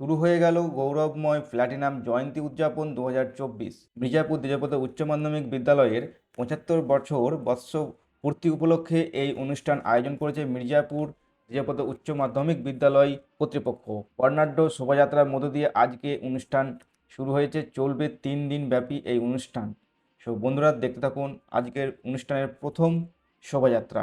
শুরু হয়ে গেল গৌরবময় প্ল্যাটিনাম জয়ন্তী উদযাপন দু হাজার চব্বিশ। মির্জাপুর দ্বিজপদ উচ্চ মাধ্যমিক বিদ্যালয়ের পঁচাত্তর বছর বর্ষ পূর্তি উপলক্ষে এই অনুষ্ঠান আয়োজন করেছে মির্জাপুর দ্বিজপদ উচ্চ মাধ্যমিক বিদ্যালয় কর্তৃপক্ষ। বর্ণাঢ্য শোভাযাত্রার মধ্য দিয়ে আজকে অনুষ্ঠান শুরু হয়েছে, চলবে তিন দিন ব্যাপী এই অনুষ্ঠান। সো বন্ধুরা, দেখতে থাকুন আজকের অনুষ্ঠানের প্রথম শোভাযাত্রা।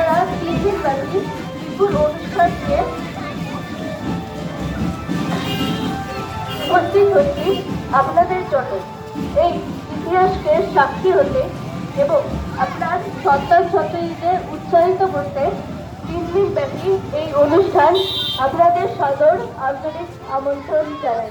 আপনারা তিনদিন ব্যাপী বিপুল অনুষ্ঠানকে উপস্থিত হচ্ছি আপনাদের জন্য এই ইতিহাসকে সাক্ষী হতে এবং আপনার সন্তান সন্ততিদের উৎসাহিত করতে তিন দিন ব্যাপী এই অনুষ্ঠান আপনাদের সদর আন্তরিক আমন্ত্রণ জানাই।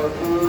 Lord.